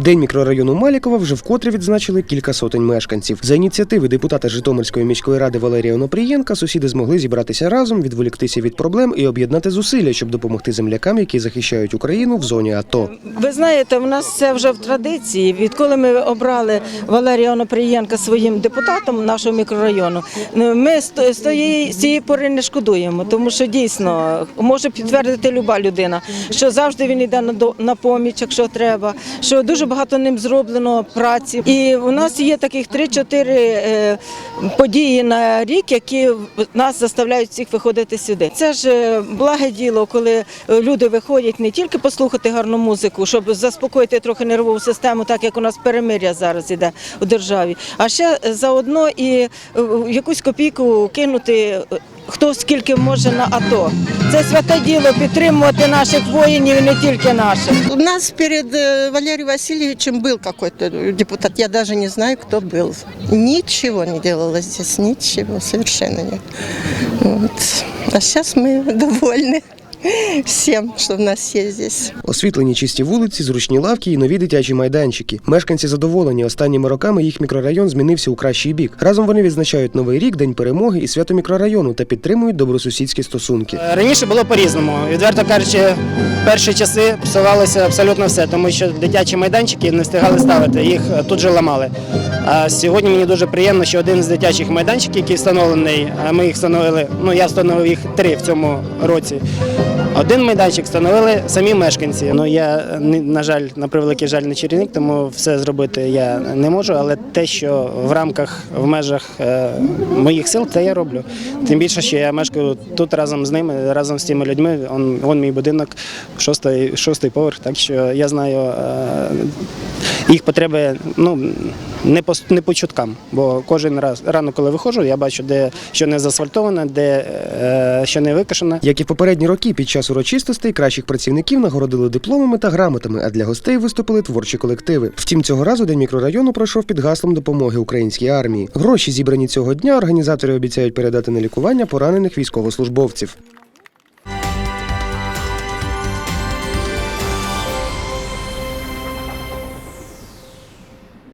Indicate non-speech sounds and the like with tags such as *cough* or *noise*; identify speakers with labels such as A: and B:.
A: День мікрорайону Малікова вже вкотре відзначили кілька сотень мешканців. За ініціативи депутата Житомирської міської ради Валерія Онопрієнка сусіди змогли зібратися разом, відволіктися від проблем і об'єднати зусилля, щоб допомогти землякам, які захищають Україну в зоні АТО.
B: Ви знаєте, в нас це вже в традиції. Відколи ми обрали Валерія Онопрієнка своїм депутатом нашого мікрорайону, ми з цієї пори не шкодуємо, тому що дійсно може підтвердити люба людина, що завжди він йде на поміч, якщо треба, що дуже багато ним зроблено праці. І у нас є таких 3-4 е, події на рік, які нас заставляють всіх виходити сюди. Це ж е, благе діло, коли е, люди виходять не тільки послухати гарну музику, щоб заспокоїти трохи нервову систему, так як у нас перемир'я зараз іде у державі, а ще заодно і якусь копійку кинути е, Хто скільки може на АТО. Це святе діло підтримувати наших воїнів і не тільки наших.
C: У нас перед э, Валерием Васильевичем был какой-то депутат, я даже не знаю, кто был. Ничего не делалось здесь, ничего, совершенно нет. Вот. А сейчас мы *laughs* довольны всем, что у нас есть здесь.
A: Освітлені чисті вулиці, зручні лавки і нові дитячі майданчики. Мешканці задоволені. Останніми роками їх мікрорайон змінився у кращий бік. Разом вони відзначають новий рік, день перемоги і свято мікрорайону та підтримують добросусідські стосунки.
D: Раніше було по-різному. Відверто кажучи, перші часи псувалося абсолютно все, тому що дитячі майданчики не встигали ставити, їх е, тут же ламали. А сьогодні мені дуже приємно, що один з дитячих майданчиків, який встановлений, а ми їх встановили, ну я встановив їх три в цьому році. Один майданчик встановили самі мешканці. Ну я на жаль, на превеликий жаль, не чарівник, тому все зробити я не можу. Але те, що в рамках, в межах е, моїх сил, це я роблю. Тим більше, що я мешкаю тут разом з ними, разом з тими людьми. Он, вон мій будинок, шостий, шостий поверх. Так що я знаю е, їх потреби. Ну не по не по чуткам, бо кожен раз рано, коли виходжу, я бачу, де що не заасфальтоване, де е, що не викашене.
A: Як і в попередні роки, під час урочистостей кращих працівників нагородили дипломами та грамотами, а для гостей виступили творчі колективи. Втім, цього разу день мікрорайону пройшов під гаслом допомоги українській армії. Гроші, зібрані цього дня, організатори обіцяють передати на лікування поранених військовослужбовців.